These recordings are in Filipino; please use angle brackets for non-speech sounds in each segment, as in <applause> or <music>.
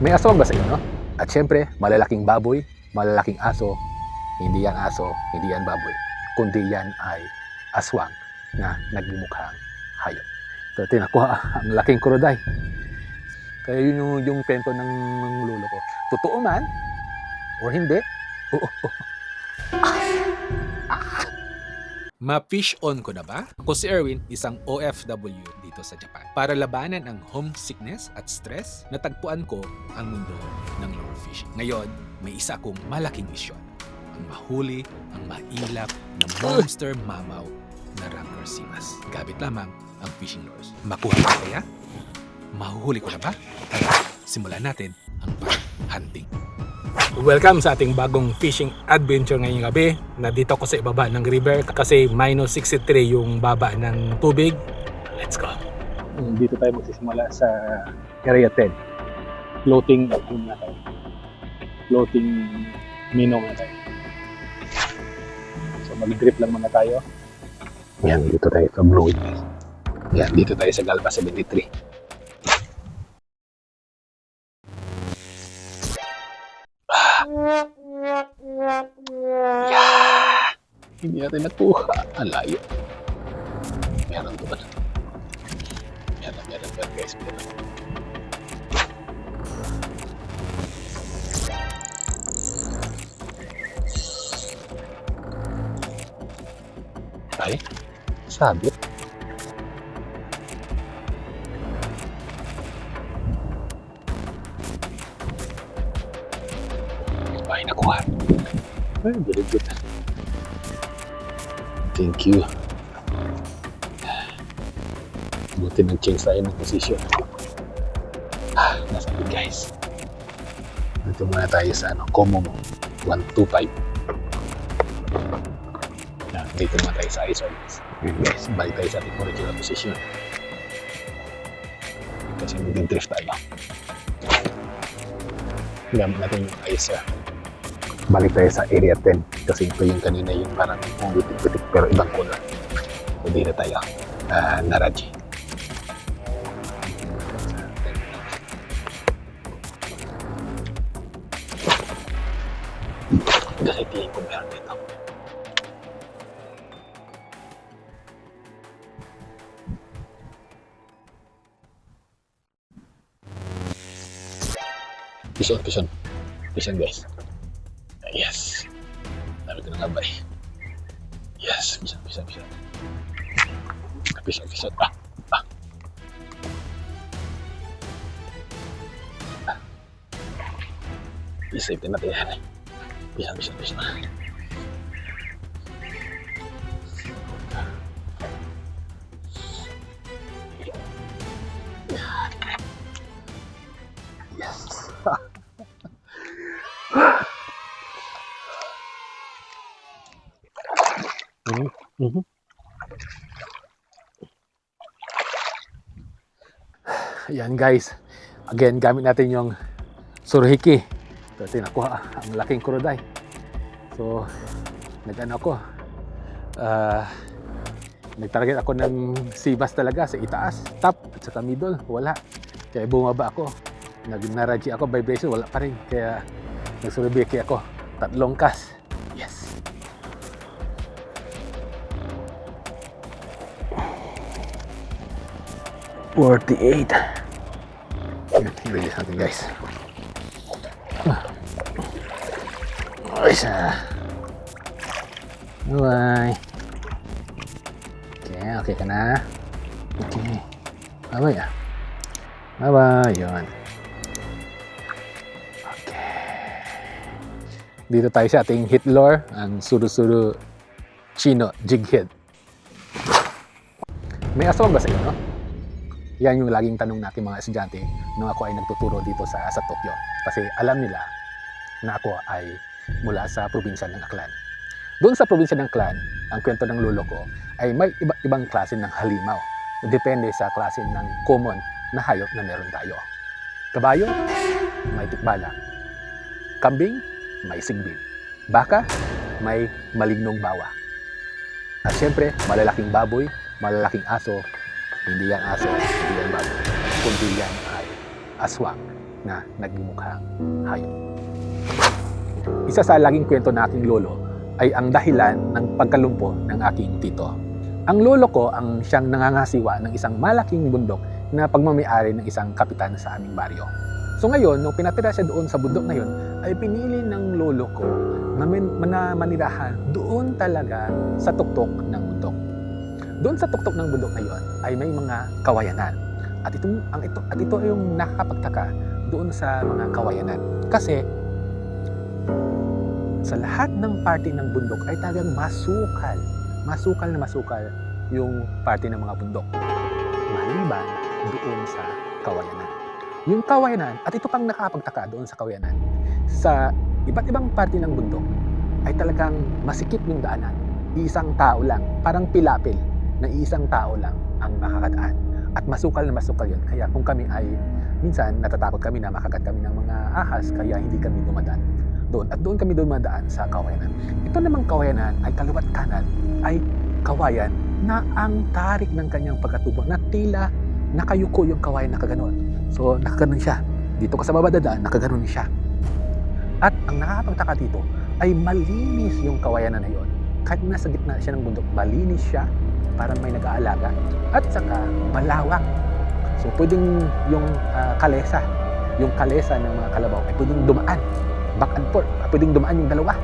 May aswang ba sa inyo? At syempre, malalaking baboy, malalaking aso, hindi yan aso, hindi yan baboy, kundi yan ay aswang na nagmumukhang hayop. So, tinakuha ang laking kuroday. Kaya yun yung, yung kwento ng, ng lolo ko. Totoo man, o hindi, oo, Ma-fish on ko na ba? Ako si Erwin, isang OFW dito sa Japan. Para labanan ang homesickness at stress, natagpuan ko ang mundo ng lure fishing. Ngayon, may isa akong malaking misyon. Ang mahuli, ang mailap na monster mamaw na Rancor Simas. Gamit lamang ang fishing lures. Makuha ko kaya? Mahuhuli ko na ba? Tara, simulan natin ang pag-hunting. Welcome sa ating bagong fishing adventure ngayong gabi. Nandito ako sa ibaba ng river kasi minus 63 yung baba ng tubig. Let's go. Dito tayo magsisimula sa Area 10. Floating, ano na tayo? Floating minong na tayo. So mag-grip lang muna tayo. Yan, dito tayo sa Blue. Yan, dito tayo sa Galpa 73. Hindi natin nakuha. Ang layo. Meron doon. Meron, meron, meron guys. Meron. Ay, sabit. Thank you. Buti nang change tayo ng position. Ah, nasa good guys. Dito muna tayo sa ano, Komomo 125. Yan, dito muna tayo sa ISO guys. Yan guys, balik tayo sa ating original position. Kasi mag-drift tayo. Gamit natin yung ISO. Balik tayo sa area 10 kasi ito yung kanina yung parang pumitik-pitik pero ibang kulay. So dito tayo. Uh, Naraji. Kasi tingin ko meron dito. Fish on, fish on. Fish on guys. Yes. Sabi na nga ba eh. Din natin yan on, fish on, fish on. Yes. Mhm. Yan guys. Again, gamit natin yung surhiki. Kasi nakuha ang laking kuroday. So, nag-ano ako. ah nag-target ako ng sibas talaga sa itaas, top at saka middle. Wala. Kaya bumaba ako. Nag-naraji ako, vibration, wala pa rin. Kaya nagsurhiki ako. Tatlong kas. Yes. Forty-eight. Release natin guys. Ayos na. Bye. Okay, okay ka na. Okay. Bye-bye ah. Bye-bye. Okay. Dito tayo sa ating hit lure, ang Suru-Suru Chino Jig Head. May aswang ba sa inyo? Yan yung laging tanong natin mga estudyante nung ako ay nagtuturo dito sa, sa Tokyo. Kasi alam nila na ako ay mula sa probinsya ng Aklan. Doon sa probinsya ng Aklan, ang kwento ng lolo ko ay may iba, ibang klase ng halimaw. Depende sa klase ng common na hayop na meron tayo. Kabayo, may tikbala. Kambing, may sigbin. Baka, may malignong bawa. At syempre, malalaking baboy, malalaking aso, hindi yan aso, hindi yan baboy, kundi yan ay aswang na nagmukhang hayop. Isa sa laging kwento ng aking lolo ay ang dahilan ng pagkalumpo ng aking tito. Ang lolo ko ang siyang nangangasiwa ng isang malaking bundok na pagmamayari ng isang kapitan sa aming baryo. So ngayon, nung pinatira siya doon sa bundok na yun, ay pinili ng lolo ko na, na manirahan doon talaga sa tuktok ng bundok. Doon sa tuktok ng bundok na yun ay may mga kawayanan. At ito, ang ito, at ito ay yung nakakapagtaka doon sa mga kawayanan. Kasi sa lahat ng party ng bundok ay talagang masukal. Masukal na masukal yung party ng mga bundok. Maliban doon sa kawayanan. Yung kawayanan, at ito pang nakakapagtaka doon sa kawayanan, sa iba't ibang party ng bundok ay talagang masikip yung daanan. Iisang tao lang, parang pilapil na iisang tao lang ang makakadaan. At masukal na masukal yun. Kaya kung kami ay, minsan natatakot kami na makagat kami ng mga ahas, kaya hindi kami dumadaan doon. At doon kami dumadaan sa kawayanan. Ito namang kawayanan ay kaliwat kanan ay kawayan na ang tarik ng kanyang pagkatubo na tila nakayuko yung kawayan nakaganon. So nakaganon siya. Dito ka sa baba dadaan, nakaganon siya. At ang nakakapagtaka dito ay malinis yung kawayanan na yon. Kahit nasa gitna siya ng bundok, malinis siya, parang may nag-aalaga. At saka malawak. So pwedeng yung ah, kalesa, yung kalesa ng mga kalabaw ay pwedeng dumaan back and forth. Pwedeng dumaan yung dalawa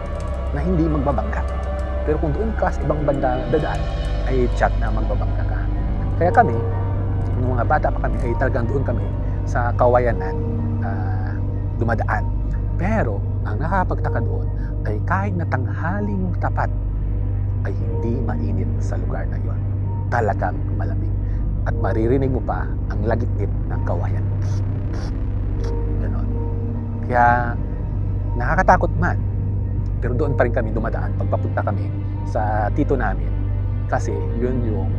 na hindi magbabangga. Pero kung doon ka sa ibang banda dadaan, ay chat na magbabangga ka. Kaya kami, nung mga bata pa kami, ay talagang doon kami sa kawayanan ah, dumadaan. Pero ang nakakapagtaka doon ay kahit na tanghaling tapat ay hindi mainit sa lugar na yon. Talagang malamig. At maririnig mo pa ang lagitnit ng kawayan. Ganon. Kaya nakakatakot man. Pero doon pa rin kami dumadaan pagpapunta kami sa tito namin kasi yun yung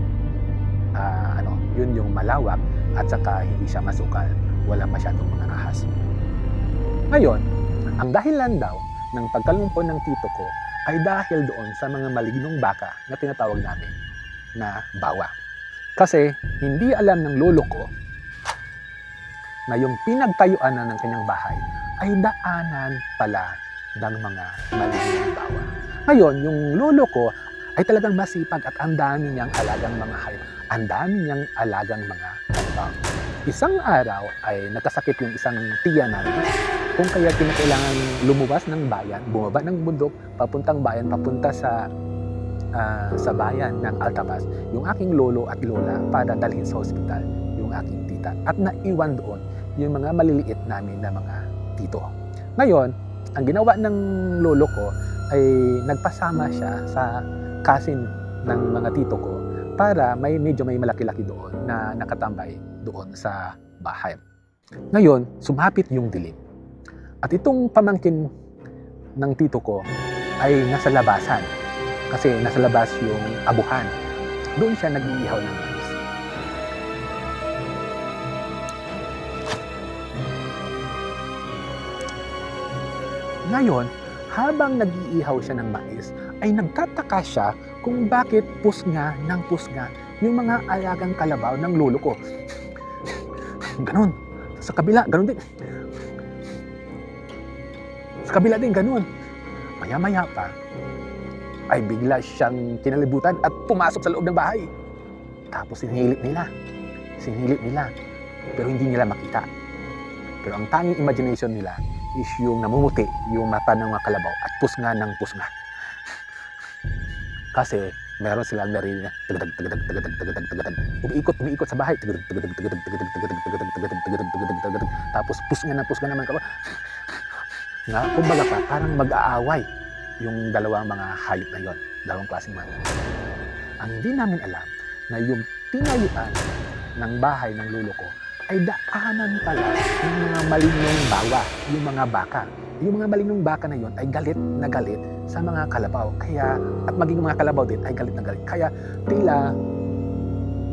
ah, ano, yun yung malawak at saka hindi siya masukal. Wala masyadong mga ahas. Ngayon, ang dahilan daw ng pagkalumpo ng tito ko ay dahil doon sa mga malignong baka na tinatawag namin na bawa. Kasi hindi alam ng lolo ko na yung pinagtayuan na ng kanyang bahay ay daanan pala ng mga malignong bawa. Ngayon, yung lolo ko ay talagang masipag at ang dami niyang alagang mga hayop. Ang dami niyang alagang mga kalabaw. Isang araw ay nagkasakit yung isang tiya namin kung kaya kinakailangan lumabas ng bayan, bumaba ng bundok, papuntang bayan, papunta sa ah, sa bayan ng Altabas, yung aking lolo at lola para dalhin sa ospital yung aking tita. At naiwan doon yung mga maliliit namin na mga tito. Ngayon, ang ginawa ng lolo ko ay nagpasama siya sa cousin ng mga tito ko para may medyo may malaki-laki doon na nakatambay doon sa bahay. Ngayon, sumapit yung dilim. At itong pamangkin ng tito ko ay nasa labasan kasi nasa labas yung abuhan. Doon siya nag-iihaw ng mais. Ngayon, habang nag-iihaw siya ng mais, ay nagtataka siya kung bakit pusga ng pusga yung mga alagang kalabaw ng lolo ko. <laughs> Ganon. Sa kabila, ganon din. Sa kabila din, ganon. Maya-maya pa, ay bigla siyang kinalibutan at pumasok sa loob ng bahay. Tapos sinilip nila. Sinilip nila. Pero hindi nila makita. Pero ang tanging imagination nila is yung namumuti yung mata ng mga kalabaw at pusga ng pusga. Kasi meron silang narinig na tagadag tagadag tagadag tagadag tagadag umiikot umiikot sa bahay tagadag tagadag tagadag tagadag tagadag tagadag tagadag tagadag tagadag tagadag tapos pusga na pusga naman kalabaw nga kumbaga pa parang mag-aaway yung dalawang mga hayop na yon dalawang klaseng manok ang hindi namin alam na yung tinayuan ng bahay ng lolo ko ay daanan pala ng mga malignong bawa, yung mga baka. Yung mga malignong baka na yon ay galit na galit sa mga kalabaw. Kaya, at maging mga kalabaw din ay galit na galit. Kaya tila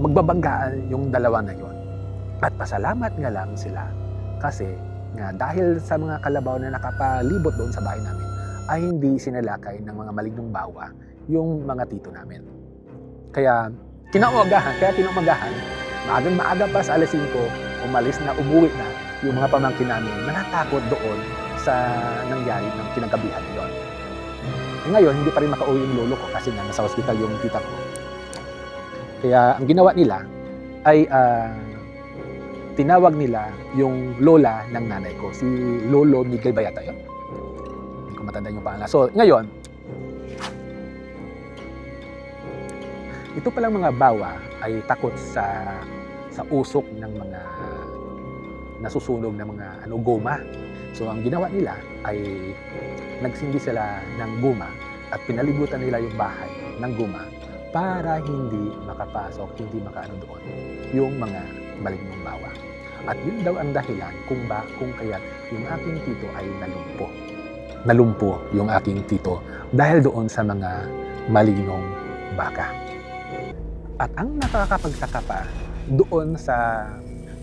magbabanggaan yung dalawa na yon. At pasalamat nga lang sila kasi nga dahil sa mga kalabaw na nakapalibot doon sa bahay namin ay hindi sinalakay ng mga malignong bawa yung mga tito namin. Kaya kinaumagahan, kaya kinaumagahan, maagang maaga pa sa alas 5, umalis na, umuwi na yung mga pamangkin namin na natakot doon sa nangyari ng kinagabihan yon. Eh, ngayon, hindi pa rin makauwi yung lolo ko kasi nga nasa hospital yung tita ko. Kaya ang ginawa nila ay ah, tinawag nila yung lola ng nanay ko, si Lolo Miguel Bayata yun. Matandaan yung pangalan. So, ngayon, ito palang mga bawa ay takot sa sa usok ng mga nasusunog ng mga ano goma. So ang ginawa nila ay nagsindi sila ng guma at pinalibutan nila yung bahay ng guma para hindi makapasok, hindi makaano doon yung mga malignong bawa. At yun daw ang dahilan kung ba kung kaya yung aking tito ay nalumpo. Nalumpo yung aking tito dahil doon sa mga malignong baka. At ang nakakapagtaka pa doon sa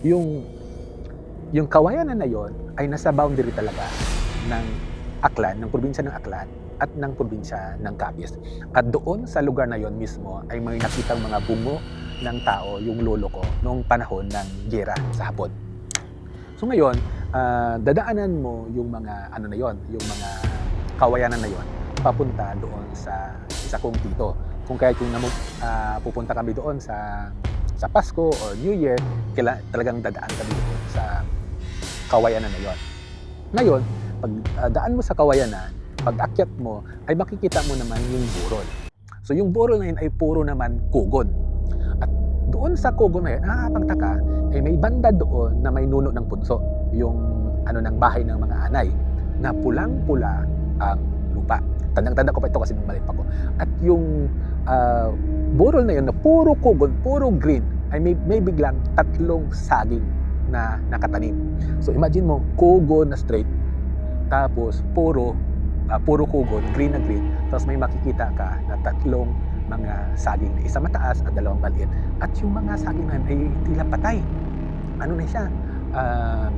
yung yung kawayanan na yon ay nasa boundary talaga ng Aklan, ng probinsya ng Aklan at ng probinsya ng Capiz. At doon sa lugar na yon mismo ay may nakitang mga bungo ng tao, yung lolo ko, noong panahon ng gera sa Hapon. So ngayon, ah, dadaanan mo yung mga ano na yon, yung mga kawayanan na yon papunta doon sa isa kong tito. Kung kaya kung namu, ah, pupunta kami doon sa sa Pasko or New Year, kila, talagang dadaan kami doon sa kawayanan na yon. Ngayon, pag ah, daan mo sa kawayanan, pag akyat mo, ay makikita mo naman yung burol. So yung burol na yun ay puro naman kugon. At doon sa kugon na yun, nakakapagtaka, ay may banda doon na may nuno ng punso, yung ano ng bahay ng mga anay, na pulang-pula ang lupa. Tandang-tanda ko pa ito kasi nung maliit ko. At yung ah, burol na yun na puro kugon, puro green, ay may, may biglang tatlong saging na nakatanim. So imagine mo, kugon na straight, tapos puro ah, puro kugon, green na green, tapos may makikita ka na tatlong mga saging na isa mataas at dalawang maliit. At yung mga saging na ay tila patay. Ano na siya? Um,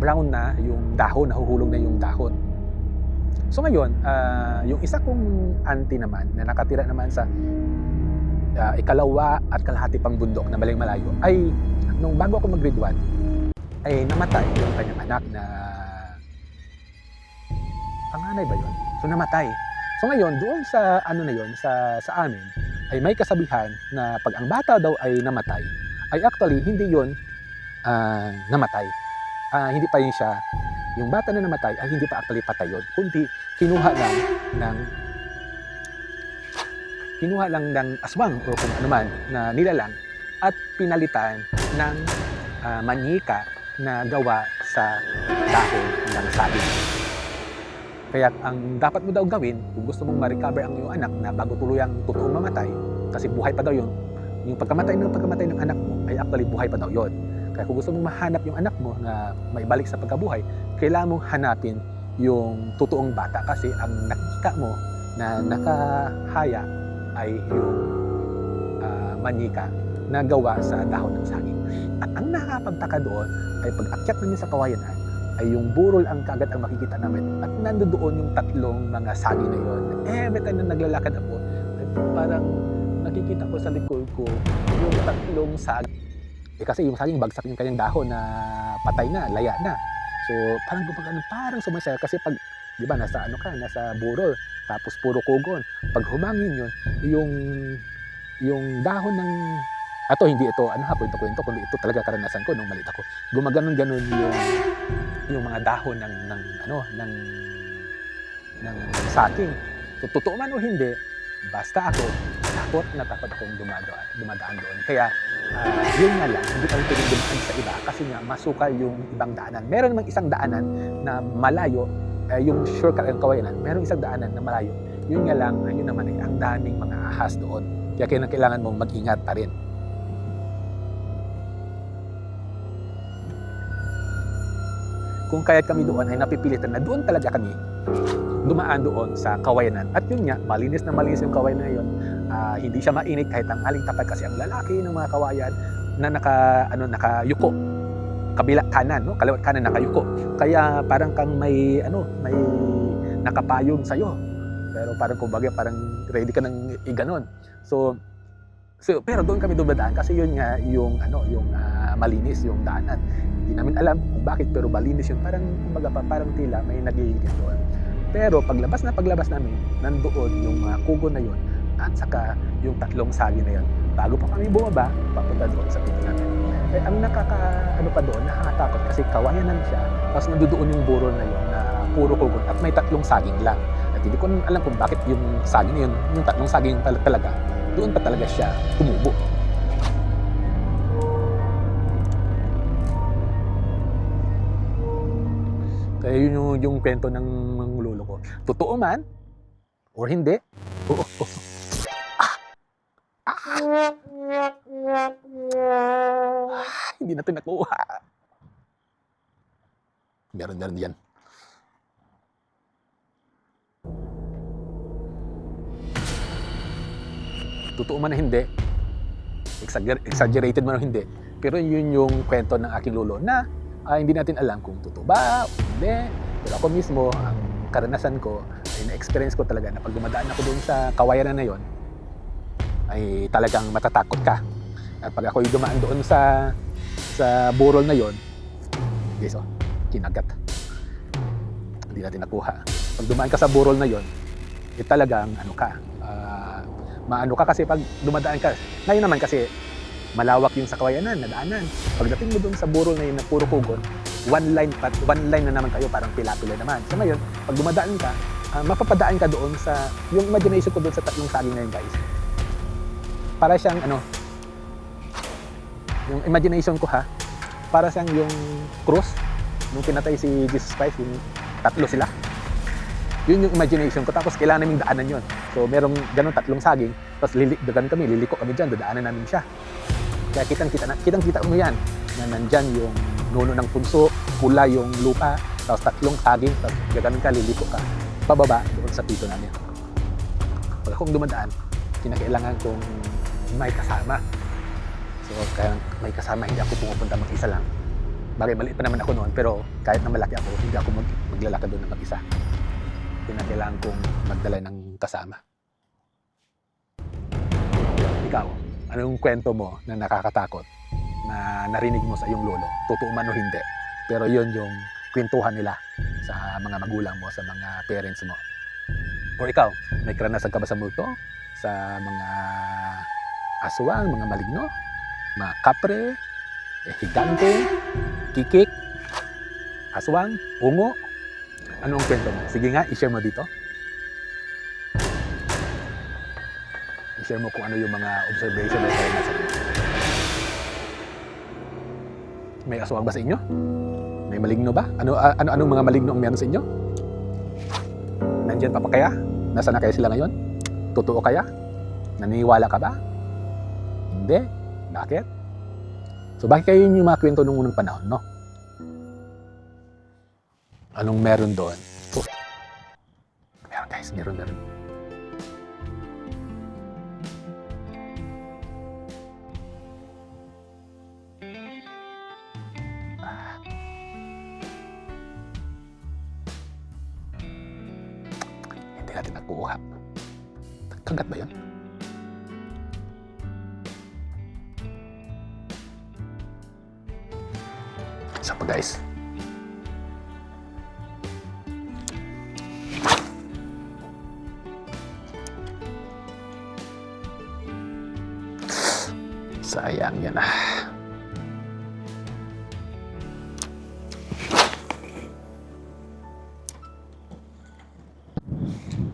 brown na yung dahon, nahuhulog na yung dahon. So ngayon, ah, yung isa kong auntie naman na nakatira naman sa ah, ikalawa at kalahati pang bundok na maling malayo ay nung bago ako mag-grade 1 ay namatay yung kanyang anak na panganay ba yun? So namatay. So ngayon, doon sa ano na yon sa sa amin ay may kasabihan na pag ang bata daw ay namatay, ay actually hindi yon ah, namatay. Ah, hindi pa yun siya yung bata na namatay ay hindi pa actually patay yun, kundi kinuha lang ng kinuha lang ng aswang o kung ano man na nilalang at pinalitan ng ah, manyika na gawa sa dahon ng saging. Kaya ang dapat mo daw gawin, kung gusto mong ma-recover ang iyong anak na bago tuluyang totoong mamatay, kasi buhay pa daw yun, yung pagkamatay ng pagkamatay ng anak mo ay actually buhay pa daw yun. Kaya kung gusto mong mahanap yung anak mo na maibalik sa pagkabuhay, kailangan mong hanapin yung totoong bata kasi ang nakita mo na nakahaya ay yung ah, manyika na gawa sa dahon ng saging. At ang nakakapagtaka doon ay pag akyat namin sa kawayanan, ay yung burol ang kagad ang makikita namin. At nando doon yung tatlong mga saging na yun. Every time na naglalakad ako, parang nakikita ko sa likod ko yung tatlong saging. Eh kasi yung saging bagsak yung kanyang dahon na patay na, laya na. So parang gumagano, parang sumasaya kasi pag, di ba, nasa ano ka, nasa burol, tapos puro kugon. Pag humangin yun, yung yung dahon ng ato hindi ito ano ha kwento kwento kundi ito talaga karanasan ko nung maliit ako gumaganon-ganon yung yung mga dahon ng ng ano ng ng saking so totoo man o hindi basta ako takot na takot akong dumadaan, dumadaan doon. Kaya ah, yun nga lang. Hindi kami pwedeng sa iba kasi nga masukal yung ibang daanan. Meron namang isang daanan na malayo eh, yung shortcut ng kawayanan meron isang daanan na malayo. Yun nga lang ayun naman ay ang daming mga ahas doon. Kaya kailangan mong mag-ingat pa rin kung kaya kami doon ay napipilitan na doon talaga kami dumaan doon sa kawayanan. At yun nga, malinis na malinis yung kawayan na yun. Ah, hindi siya mainit kahit ang aling tapad kasi ang lalaki ng mga kawayan na naka, ano, nakayuko. Kabila kanan, no? Kaliwat kanan nakayuko. Kaya parang kang may, ano, may nakapayong sa'yo. Pero parang kumbaga, parang ready ka nang iganon. So, So, pero doon kami dumadaan kasi yun nga yung ano, yung ah, malinis yung daanan. Hindi namin alam kung bakit pero malinis yun. Parang kumbaga pa, parang tila may nagigigil doon. Pero paglabas na paglabas namin, nandoon yung mga kugo na yun at saka yung tatlong sagi na yun. Bago pa kami bumaba, papunta doon sa pinto namin. Eh, ang nakaka, ano pa doon, nakakatakot kasi kawayanan siya. Tapos nandoon yung burol na yun na puro kugon at may tatlong saging lang. Hindi ko alam kung bakit yung saging yun, yung tatlong saging tal- talaga, doon pa talaga siya tumubo. Kaya yun yung, yung kwento ng, ng lolo ko. Totoo man, or hindi, oo. Ah! <laughs> Ah! Ah, hindi natin nakuha. Meron, meron yan. Totoo man na hindi, exagger- exaggerated man o hindi, pero yun yung kwento ng aking lolo na ah, hindi natin alam kung totoo ba o hindi. Pero ako mismo, ang karanasan ko, ay na-experience ko talaga na pag dumadaan ako doon sa kawayanan na yon, ay talagang matatakot ka. At pag ako dumaan doon sa sa burol na yon, guys, oh, kinagat. Hindi natin nakuha. Pag dumaan ka sa burol na yon, eh talagang ano ka, maano ka kasi pag dumadaan ka. Ngayon naman kasi malawak yung sa kawayanan, na daanan. Pagdating mo doon sa burol na yun na puro kugon, one line pa, one line na naman kayo, parang pila-pila naman. So ngayon, pag dumadaan ka, ah, mapapadaan ka doon sa, yung imagination ko doon sa tatlong saging na yun guys, para siyang ano, yung imagination ko ha, para siyang yung cross, nung pinatay si Jesus Christ, yung tatlo sila. Yun yung imagination ko. Tapos kailangan naming daanan yun. So merong ganun tatlong saging. Tapos lili, dagan kami, liliko kami dyan, dadaanan namin siya. Kaya kitang kita, na, kitang kita mo yan na nandyan yung nuno ng punso, pula yung lupa, tapos tatlong saging, tapos gaganon ka, liliko ka, pababa doon sa pito namin. Pag akong dumadaan, kinakailangan kong may kasama. So, kaya may kasama, hindi ako pumupunta mag-isa lang. Bagay, maliit pa naman ako noon, pero kahit na malaki ako, hindi ako mag maglalakad doon ng mag-isa. Kinakailangan kong magdala ng kasama. Ikaw, anong kwento mo na nakakatakot na narinig mo sa iyong lolo? Totoo man o hindi. Pero yun yung kwentuhan nila sa mga magulang mo, sa mga parents mo. O ikaw, may karanasan ka ba sa multo? Sa mga aswang, mga maligno, mga kapre, eh, higante, kikik, aswang, ungo. Anong kwento mo? Sige nga, i-share mo dito. I-share mo kung ano yung mga observation na karanasan mo. May aswang ba sa inyo? May maligno ba? Ano, ano anong mga maligno ang meron sa inyo? Nandiyan pa pa kaya? Nasaan na kaya sila ngayon? Totoo kaya? Naniniwala ka ba? Hindi. Bakit? So bakit kayo yun yung mga kwento nung unang panahon, no? Anong meron doon? Oh. Meron guys, meron, meron. Ah. Hindi natin nakuha. Kagat ba yun? Isa guys. Sayang yan ah.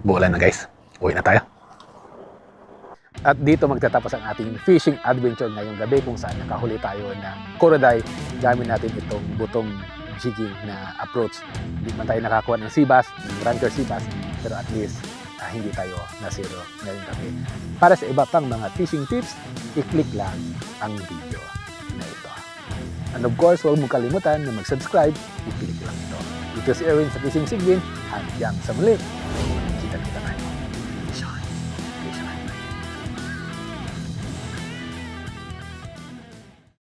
Bulan na guys. Uwi na tayo. At dito magtatapos ang ating fishing adventure ngayong gabi kung saan nakahuli tayo ng koroday gamit natin itong butong jigging na approach. Hindi man tayo nakakuha ng sibas, ng ranker sibas, pero at least ah, hindi tayo nasiro ngayong gabi. Para sa iba pang mga fishing tips, i-click lang ang video na ito. And of course, huwag mong kalimutan na mag-subscribe, i-click lang ito. Ito si Erwin sa Fishing Sigbin, hanggang sa muli.